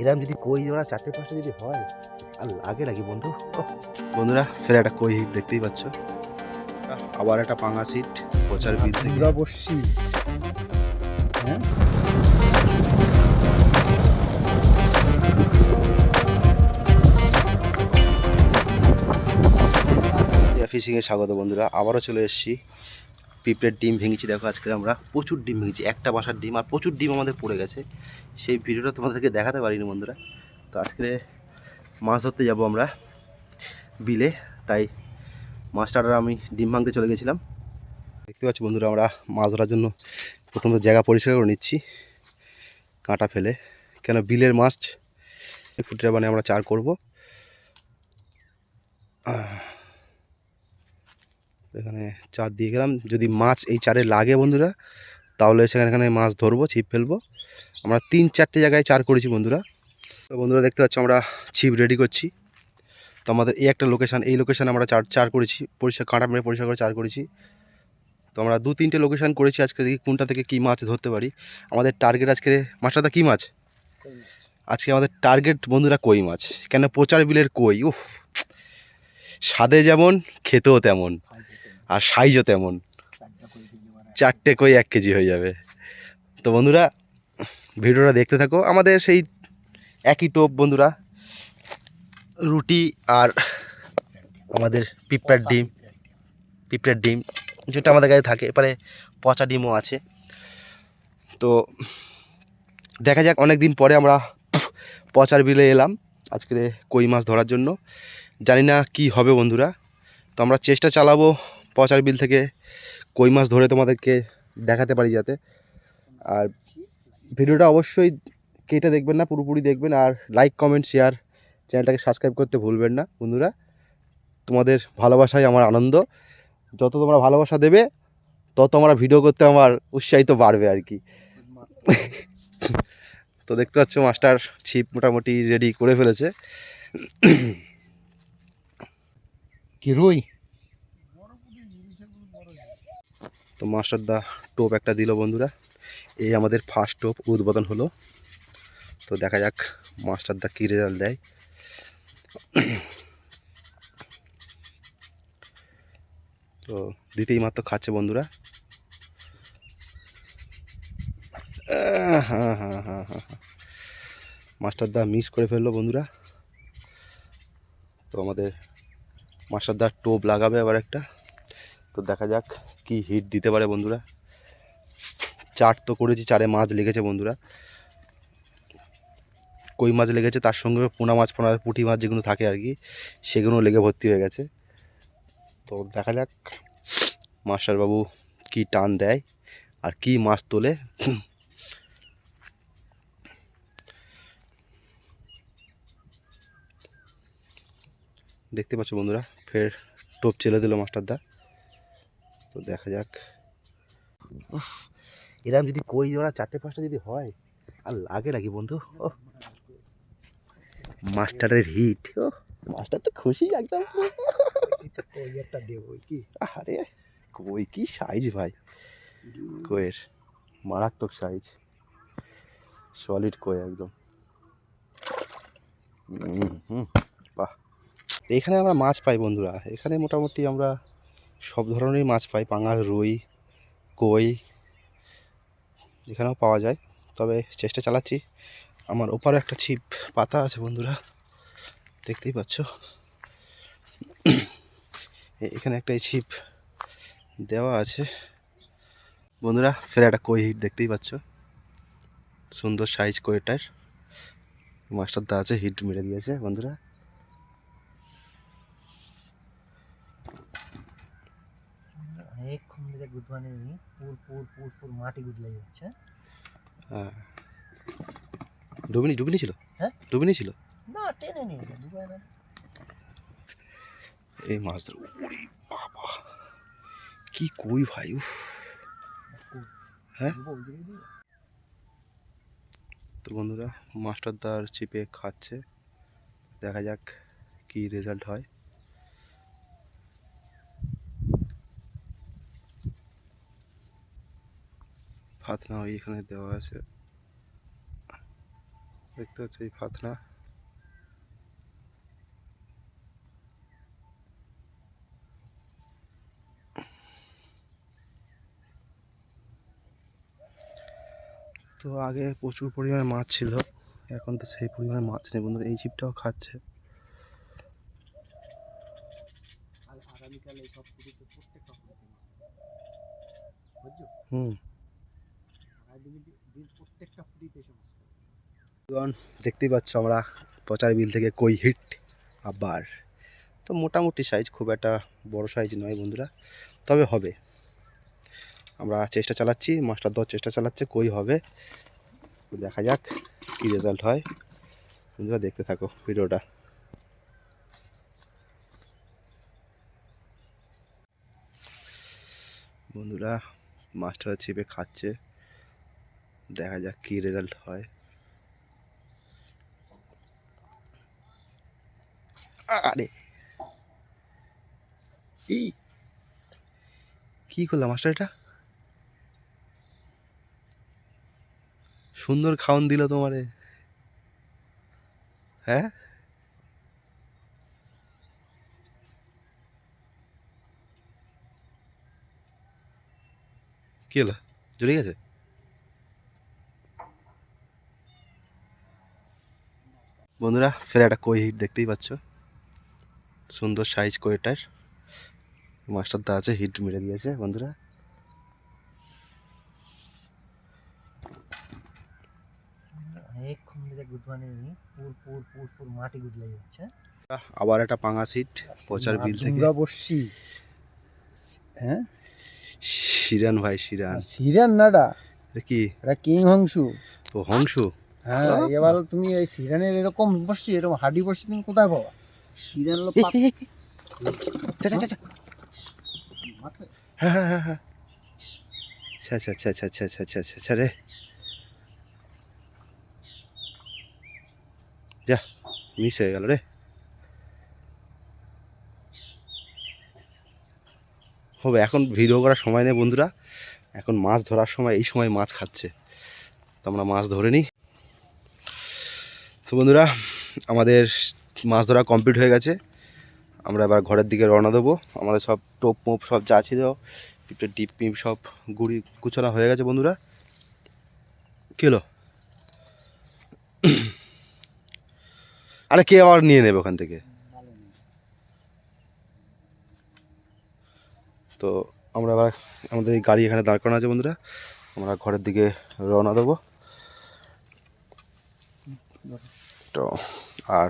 এরম যদি কই ওরা চারটে পাঁচটা যদি হয় আর লাগে নাকি বন্ধু। বন্ধুরা ফের একটা কই হিট দেখতেই পাচ্ছ। আবার একটা পাঙা সিট প্রচার বিল থেকে। বসছি হ্যাঁ? ফিশিংয়ে স্বাগত বন্ধুরা আবারও চলে এসেছি। পিঁপড়ের ডিম ভেঙেছি, দেখো আজকে আমরা প্রচুর ডিম ভেঙেছি, একটা বাসার ডিম আর প্রচুর ডিম আমাদের পড়ে গেছে। সেই ভিডিওটা তোমাদেরকে দেখাতে পারিনি বন্ধুরা। তো আজকে মাছ ধরতে যাব আমরা বিলে, তাই মাছটার আমি ডিম ভাঙতে চলে গেছিলাম। দেখতে পাচ্ছি বন্ধুরা, আমরা মাছ ধরার জন্য প্রথমত জায়গা পরিষ্কার করে নিচ্ছি, কাঁটা ফেলে। কেন বিলের মাছ ফুটিটা মানে আমরা চার করব। এখানে চার দিয়ে গেলাম। যদি মাছ এই চারে লাগে বন্ধুরা, তাহলে সেখানে এখানে মাছ ধরবো, ছিপ ফেলব। আমরা তিন চারটে জায়গায় চার করেছি বন্ধুরা। তো বন্ধুরা দেখতে পাচ্ছ আমরা ছিপ রেডি করছি। তো আমাদের এই একটা লোকেশান এই লোকেশানে আমরা চার চার করেছি। পরিষ্কার কাঁটা মেরে পরিষ্কার করে চার করেছি। তো আমরা দু তিনটে লোকেশান করেছি আজকে, দেখি কোনটা থেকে কী মাছ ধরতে পারি। আমাদের টার্গেট আজকে মাছটা তো কী মাছ? আজকে আমাদের টার্গেট বন্ধুরা কই মাছ? কেন প্রচার বিলের কই? উফ, স্বাদে যেমন, খেতেও তেমন। আর সাইজও তেমন। চারটে কই এক কেজি হয়ে যাবে। তো বন্ধুরা ভিডিওটা দেখতে থাকো। আমাদের সেই একই টোপ বন্ধুরা রুটি আর আমাদের পিঁপড়ার ডিম। পিঁপড়ের ডিম। যেটা আমাদের কাছে থাকে। এবারে পচা ডিমও আছে। তো দেখা যাক অনেক দিন পরে আমরা পচার বিলে এলাম। আজকে কই মাছ ধরার জন্য। জানি না কি হবে বন্ধুরা। তো আমরা চেষ্টা চালাবো পচার বিল থেকে কই মাছ ধরে তোমাদেরকে দেখাতে পারি যাতে। আর ভিডিওটা অবশ্যই কেটে দেখবেন না, পুরোপুরি দেখবেন। আর লাইক কমেন্ট শেয়ার চ্যানেলটাকে সাবস্ক্রাইব করতে ভুলবেন না বন্ধুরা। তোমাদের ভালোবাসাই আমার আনন্দ। যত তোমরা ভালোবাসা দেবে, তত আমরা ভিডিও করতে আমার উৎসাহিত বাড়বে আর কি। তো দেখতে পাচ্ছ মাস্টার ছিপ মোটামুটি রেডি করে ফেলেছে। কি রুই? তো মাস্টার দা টোপ একটা দিল বন্ধুরা। এই আমাদের ফার্স্ট টোপ উদ্বোধন হলো। তো দেখা যাক মাস্টার দা কী রেজাল্ট দেয়। তো দিতেই মাত্র খাচ্ছে বন্ধুরা। হ্যাঁ হ্যাঁ হ্যাঁ হ্যাঁ হ্যাঁ। মাস্টার দা মিস করে ফেলল বন্ধুরা। তো আমাদের মাস্টার দা টোপ লাগাবে আবার একটা। তো দেখা যাক কি হিট দিতে পারে বন্ধুরা? চার তো করেছি, চারে মাছ লেগেছে বন্ধুরা। কই মাছ লেগেছে? তার সঙ্গে পোনা মাছ, পোনা পুঁটি মাছ যেগুলো থাকে আর কি, সেগুলো লেগে ভর্তি হয়ে গেছে। তো দেখা যাক মাস্টারবাবু কি টান দেয় আর কি মাছ তোলে। দেখতে পাচ্ছ বন্ধুরা, ফের টোপ চেলে দিল মাস্টারদা। দেখা যাক। এরম যদি কই ওরা চারটে পাঁচটা যদি হয়, আর লাগে নাকি বন্ধু? ও মাস্টারের হিট ও মাস্টার তো খুশি একদম। একটা দেব কি আরে কই কি সাইজ ভাই। কইয়ের, মারাত্মক সাইজ সলিড কই একদম। হুম এখানে আমরা মাছ পাই বন্ধুরা। এখানে মোটামুটি আমরা সব ধরনেরই মাছ পাই, পাঙাশ, রুই, কই, এখানেও পাওয়া যায়। তবে চেষ্টা চালাচ্ছি। আমার ওপারে একটা ছিপ পাতা আছে বন্ধুরা, দেখতেই পাচ্ছ। এখানে একটা ছিপ দেওয়া আছে। বন্ধুরা, ফের একটা কই হিট দেখতেই পাচ্ছ। সুন্দর সাইজ কইটার। মাস্টার দা আছে, হিট মেরে দিয়েছে বন্ধুরা। ধরে পুর পুর পুর পুর মাটি যাচ্ছে। হ্যাঁ। ডুবিনি ডুবিনি ছিল? হ্যাঁ? ডুবিনি ছিল? না টেনে নিয়ে দুবার না। এই মাছ ধর বাবা! কি কই ভাই উফ। হ্যাঁ? তো বন্ধুরা মাস্টার দার চিপে খাচ্ছে। দেখা যাক কি রেজাল্ট হয়। ভাত না হয় এখানে দেওয়া আছে। দেখতে হচ্ছে এই ফাতনা। তো আগে প্রচুর পরিমাণে মাছ ছিল এখন তো সেই পরিমাণে মাছ নেই বন্ধুরা এই ছিপটাও খাচ্ছে। আর দেখতেই পাচ্ছ আমরা পচার বিল থেকে কই হিট আবার। তো মোটামুটি সাইজ খুব একটা বড় সাইজ নয় বন্ধুরা, তবে হবে। আমরা চেষ্টা চালাচ্ছি, মাস্টার দেওয়ার চেষ্টা চালাচ্ছে, কই হবে? দেখা যাক কী রেজাল্ট হয়। বন্ধুরা, দেখতে থাকো ভিডিওটা। বন্ধুরা মাস্টার চিপে খাচ্ছে। দেখা যাক কী রেজাল্ট হয়। আরে! এই কি করলাম মাস্টার এটা? সুন্দর খাওন দিল তোমারে। হ্যাঁ? কি হলো? জড়ে গেছে? বন্ধুরা ফের একটা কই হিট দেখতেই পাচ্ছ। সুন্দর সাইজ কইটার। মাস্টার দা আছে হিট মেরে দিয়েছে বন্ধুরা। আবার একটা পাঙা সিট পচার বিল থেকে। দুর্গা হ্যাঁ? শিরান ভাই শিরান। সিরিয়ান নাডা কি এটা কিং? হংসু ও হংসু? হ্যাঁ এবার তুমি এই সিরিয়ানের এরকম বর্ষি এরকম হাডি বর্ষি তুমি কোথায় পাবা? হলো। মাথায়। হ্যাঁ হ্যাঁ হ্যাঁ হ্যাঁ। আচ্ছা আচ্ছা আচ্ছা আচ্ছা আচ্ছা আচ্ছা আচ্ছা আচ্ছা রে। যা মিস হয়ে গেল রে। হবে এখন ভিডিও করার সময় নেই বন্ধুরা। এখন মাছ ধরার সময় এই সময় মাছ খাচ্ছে। তো আমরা মাছ ধরে নিই। তো বন্ধুরা, আমাদের মাছ ধরা কমপ্লিট হয়ে গেছে। আমরা এবার ঘরের দিকে রওনা দেবো। আমাদের সব টোপ মোপ সব যা ছিল, পিঁপড়ে ডিপ পিপ সব গুড়ি গুছানো হয়ে গেছে বন্ধুরা। কী হলো? আরে কে আবার নিয়ে নেবে ওখান থেকে? তো আমরা আবার আমাদের গাড়ি এখানে দাঁড় করানো আছে বন্ধুরা। আমরা ঘরের দিকে রওনা দেবো। তো আর